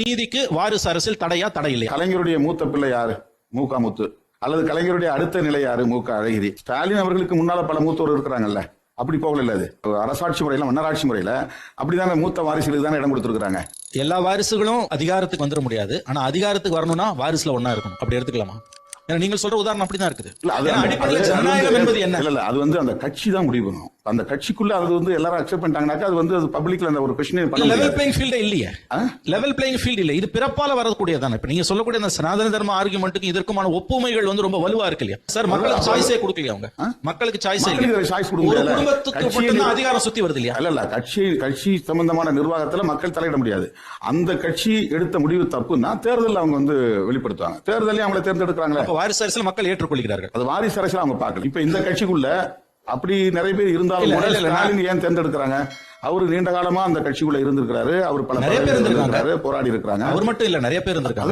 நீதிக்கு வாரிசு அரசியல் தடையா தடை இல்லையா? கலைஞருடைய மூத்த பிள்ளை யாரு? மூகா முத்து. அல்லது கலைஞருடைய அடுத்த நிலை யாரு? மூக அழகிரி. ஸ்டாலின் அவர்களுக்கு முன்னால பல மூத்தோர் இருக்கிறாங்கல்ல. அப்படி போகல இல்ல அது. அரசாட்சி முறையில மன்னராட்சி முறையில அப்படிதானே மூத்த வாரிசுகளுக்கு தானே இடம் கொடுத்திருக்காங்க எல்லா வாரிசுகளும் அதிகாரத்துக்கு வந்துட முடியாது. ஆனா அதிகாரத்துக்கு வரணும்னா வாரிசுல ஒண்ணா இருக்கணும். அப்படி எடுத்துக்கலாமா? நீங்கள் சொல்ற உதாரணம் அப்படிதான் இருக்குது. அடிப்படையில் ஜனநாயகம் என்பது என்ன? இல்ல அது வந்து அந்த கட்சி தான் முடிவு பண்ணும். அந்த கட்சிக்குள்ள அது வந்து எல்லாரும் அக்செப்ட் பண்ணிட்டாங்கனாக்கா அது வந்து அது பப்ளிக்ல அந்த ஒரு கொஸ்டினே பண்ண லெவல் பிளேயிங் ஃபீல்டே இல்லையே? லெவல் பிளேயிங் ஃபீல்ட் இல்ல. இது பிறப்பால வரக்கூடியதானே. இப்ப நீங்க சொல்லக்கூடிய அந்த சனாதன தர்ம ஆர்குமெண்ட்டுக்கு இதற்குமான ஒப்புமைகள் வந்து ரொம்ப வலுவா இருக்கு இல்லையா? சார் மக்களுக்கு சாய்ஸே கொடுக்கலையா அவங்க? மக்களுக்கு சாய்ஸே மக்களுக்கு இல்லையா? choice கொடுக்க ஒரு முடியாதுல்ல. குடும்பத்துக்கு மட்டும்தான் அதிகாரம் சுத்தி வருது இல்லையா? இல்ல இல்ல கட்சி கட்சி சம்பந்தமான நிர்வாகத்துல மக்கள் தலையிட முடியாது. அந்த கட்சி எடுத்த முடிவு தப்புன்னா தேர்தலில் அவங்க வந்து வெளிப்படுத்துவாங்க. தேர்தலையும் அவங்கள தேர்ந்தெடுக்கிறாங்களே. வாரிசு அரசியல் மக்கள் ஏற்றுக்கொள்கிறார்கள். அது வாரிசு அரசியல் அவங்க பார்க்கல. இப்ப இந்த கட்சிக்குள்ள அப்படி நிறைய பேர் இருந்தாலும் கூட ஸ்டாலின் ஏன் தேர்ந்தெடுக்கிறாங்க? அவரு நீண்ட காலமா அந்த கட்சிக்குள்ள இருந்திருக்கிறாரு. அவர் பல நிறைய பேர். இருந்திருக்காரு, போராடி இருக்கிறாங்க. அவர் மட்டும் இல்ல நிறைய பேர் இருந்திருக்காங்க.